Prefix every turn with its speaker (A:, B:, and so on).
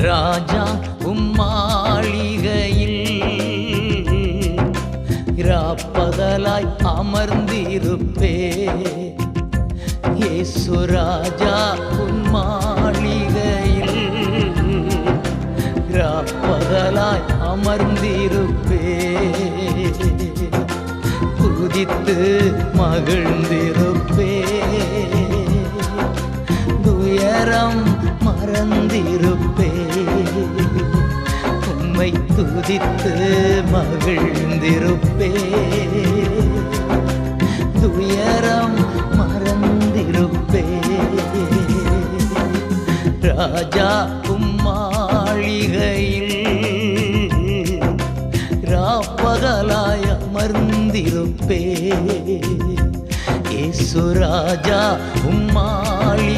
A: ராஜா உம்மாளிகையில் ராப்பகலாய் அமர்ந்திருப்பே. ஏசு ராஜா உம்மாளிகையில் ராப்பகலாய் அமர்ந்திருப்பே. துதித்து மகிழ்ந்திருப்பே. துயரம் மறந்திருப்பே. உம்மை துதித்து மகிழ்ந்திருப்பே துயரம் மறந்திருப்பே ராஜா உம்மாளிகையில் ராப்பகலாய் அமர்ந்திருப்பே இயேசு ராஜா உம்மாளிகையில்